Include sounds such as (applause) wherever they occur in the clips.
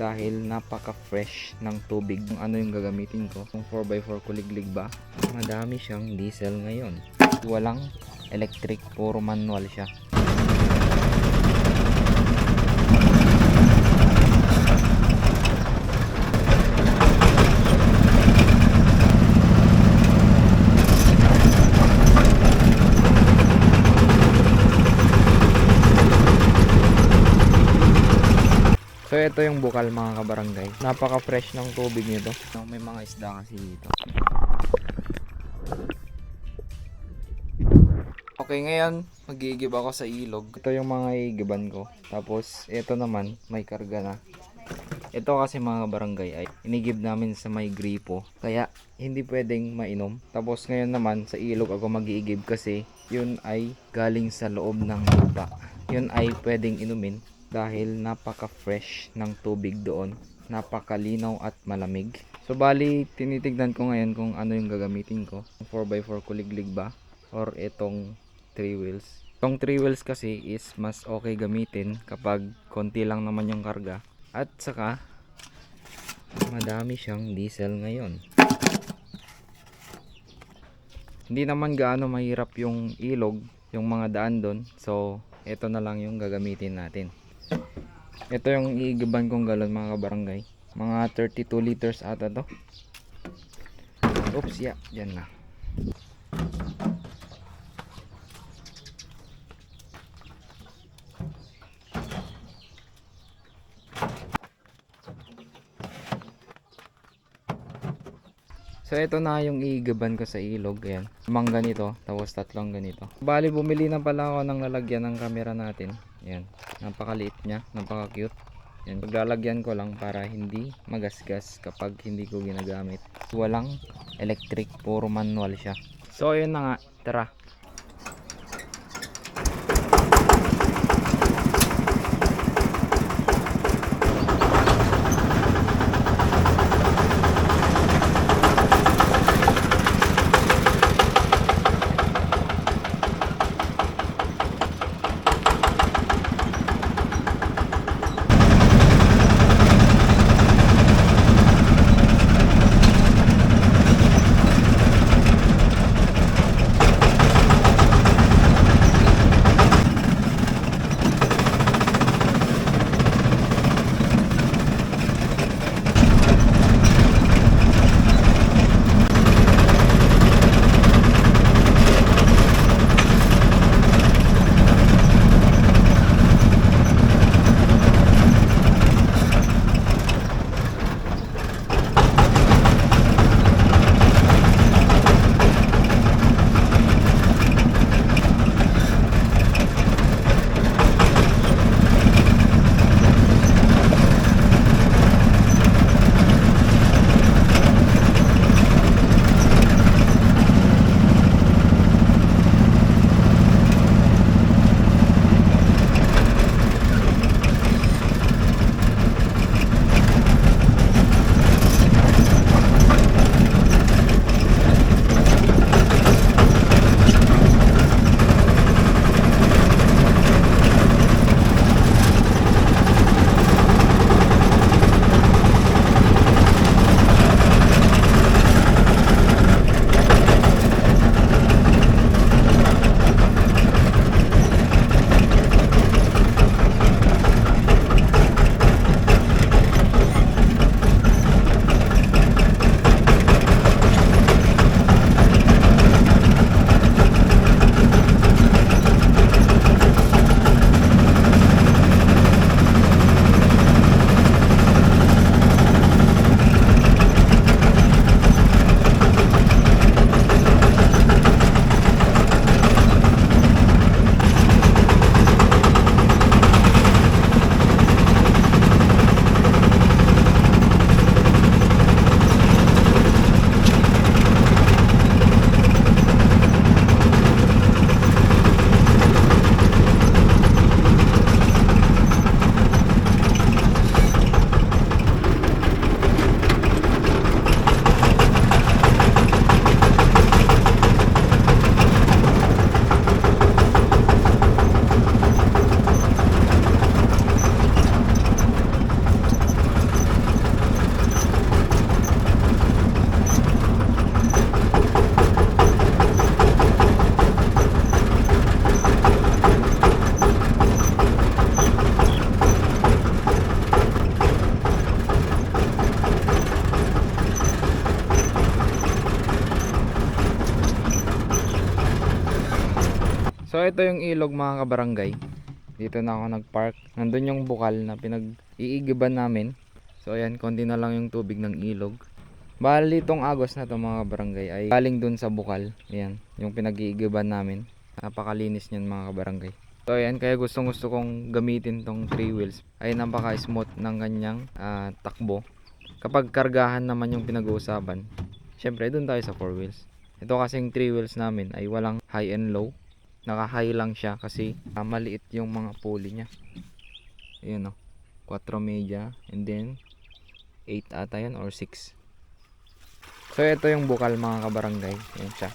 dahil napaka fresh ng tubig. Kung ano yung gagamitin ko? Kung 4x4 kuliglig ba? Madami siyang diesel ngayon. Walang electric puro manual siya Ito yung bukal mga kabarangay. Napaka fresh ng tubig nito. May mga isda kasi dito. Okay, ngayon magigib ako sa ilog. Ito yung mga igiban ko. Tapos ito naman may karga na. Ito kasi mga barangay ay inigib namin sa may gripo. Kaya hindi pwedeng mainom. Tapos ngayon naman sa ilog ako mag-iigib kasi yun ay galing sa loob ng lupa. Yun ay pwedeng inumin dahil napaka-fresh ng tubig doon. Napakalinaw at malamig. So bali, tinitignan ko ngayon kung ano yung gagamitin ko. 4x4 kuliglig ba? Or itong 3 wheels. Itong 3 wheels kasi is mas okay gamitin kapag konti lang naman yung karga. At saka, madami siyang diesel ngayon. Hindi naman gaano mahirap yung ilog, yung mga daan doon. So, ito na lang yung gagamitin natin. Ito yung iigiban kong galon mga kabarangay. Mga 32 liters ata to. Oops, ya, Yan na. So ito na yung iigaban ko sa ilog. Ayan. Limang ganito, tapos tatlong ganito. Bali bumili na pala ako ng lalagyan ng camera natin. Ayan. Napakaliit niya, napaka cute. Yan, paglalagyan ko lang para hindi magasgas kapag hindi ko ginagamit. Walang electric, puro manual siya. So ayun na nga, tara. Ito yung ilog mga kabarangay. Dito na ako nagpark. Nandun yung bukal na pinag-iigiban namin. So ayan, konti na lang yung tubig ng ilog. Bali itong agos na to mga kabarangay ay galing dun sa bukal. Ayan, yung pinag-iigiban namin. Napakalinis niyan mga kabarangay. So ayan, kaya gustong gusto kong gamitin tong 3 wheels. Ay napaka smooth ng kanyang ah, takbo. Kapag kargahan naman yung pinag-uusapan, syempre dun tayo sa 4 wheels. Ito kasing 3 wheels namin ay walang high and low. Naka-high lang siya kasi ah, maliit yung mga pulley niya. Ayan o. 4 media and then 8 ata yan or 6. So ito yung bukal mga kabarangay. Ayan siya.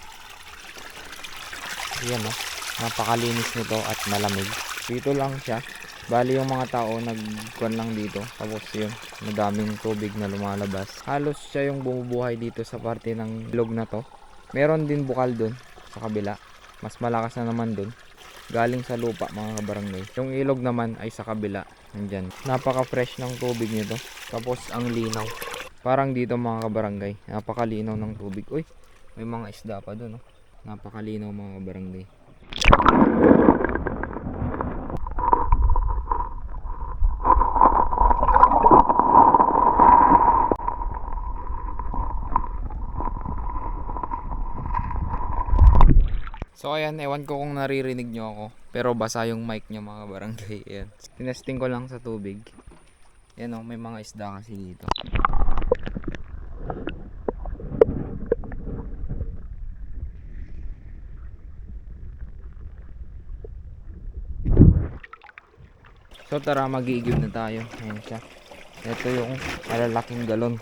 Ayan o. Napakalinis nito at malamig. Dito lang siya. Bali yung mga tao nagkuhan lang dito. Tapos yun, madaming tubig na lumalabas. Halos siya yung bumubuhay dito sa parte ng ilog na to. Meron din bukal dun sa kabila. Mas malakas na naman dun. Galing sa lupa mga kabarangay. Yung ilog naman ay sa kabila. Nandyan. Napaka-fresh ng tubig nito. Tapos ang linaw. Parang dito mga kabarangay. Napakalinaw ng tubig. Uy, may mga isda pa dun. Oh. Napakalinaw mga kabarangay. So ayan, ewan ko kung naririnig nyo ako. Pero basa yung mic nyo mga barangay. Ayan. Tinesting ko lang sa tubig. Ayan o, may mga isda kasi dito. So tara, mag-iigib na tayo. Ayan siya. Ito yung malalaking galon.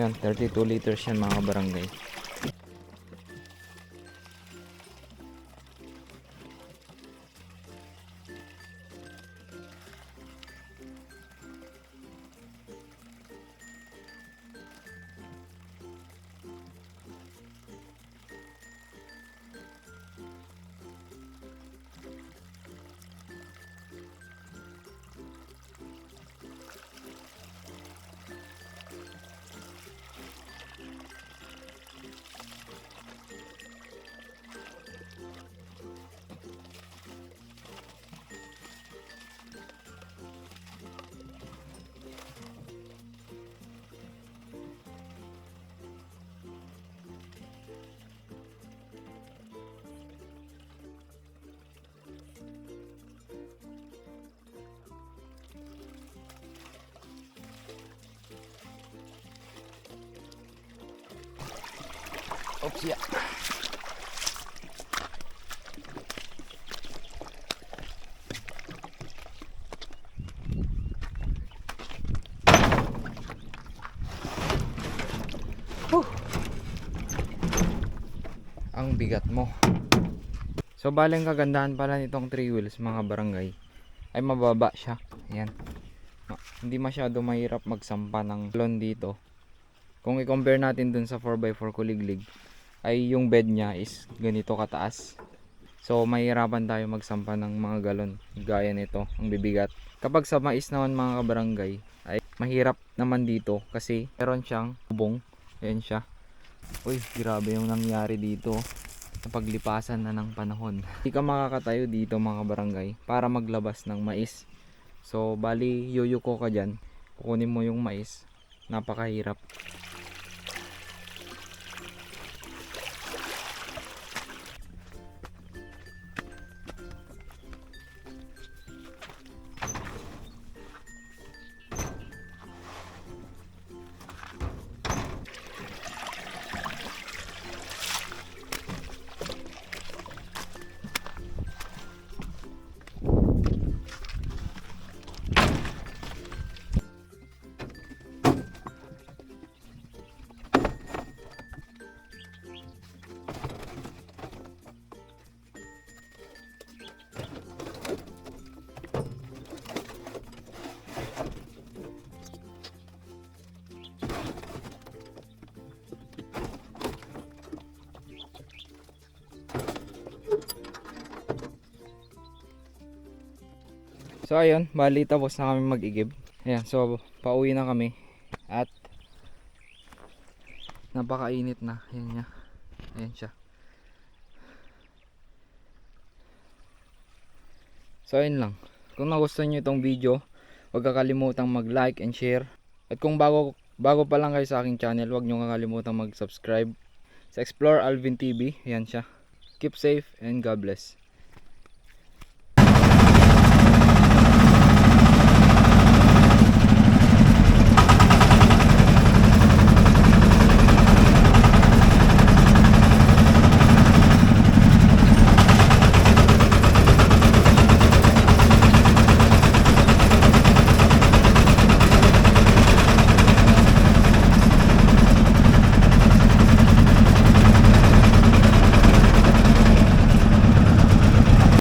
Yan, 32 liters yan mga barangay. Oops, yeah. Ang bigat mo. So baling kagandahan pala nitong 3 wheels mga barangay ay mababa siya. Ayan. Hindi masyado mahirap magsampa ng lon dito kung i-compare natin dun sa 4x4 kuliglig ay yung bed niya is ganito kataas. So mahirapan tayo magsampa ng mga galon gaya nito ang bibigat. Kapag sa mais naman mga kabarangay ay mahirap naman dito kasi meron siyang bubong. Ayan siya. Uy grabe yung nangyari dito. Sa paglipasan na ng panahon. (laughs) Hindi ka makakatayo dito mga barangay para maglabas ng mais. So bali yuyuko ka dyan. Kukunin mo yung mais. Napakahirap So ayun, bali tapos na kami mag-igib. Ayan, so pauwi na kami. At napakainit na. Ayan niya. Ayan siya. So ayun lang. Kung nagustuhan nyo itong video, huwag kakalimutang mag-like and share. At kung bago bago pa lang kayo sa aking channel, huwag nyo kakalimutang mag-subscribe sa Explore Alvin TV. Yan siya. Keep safe and God bless.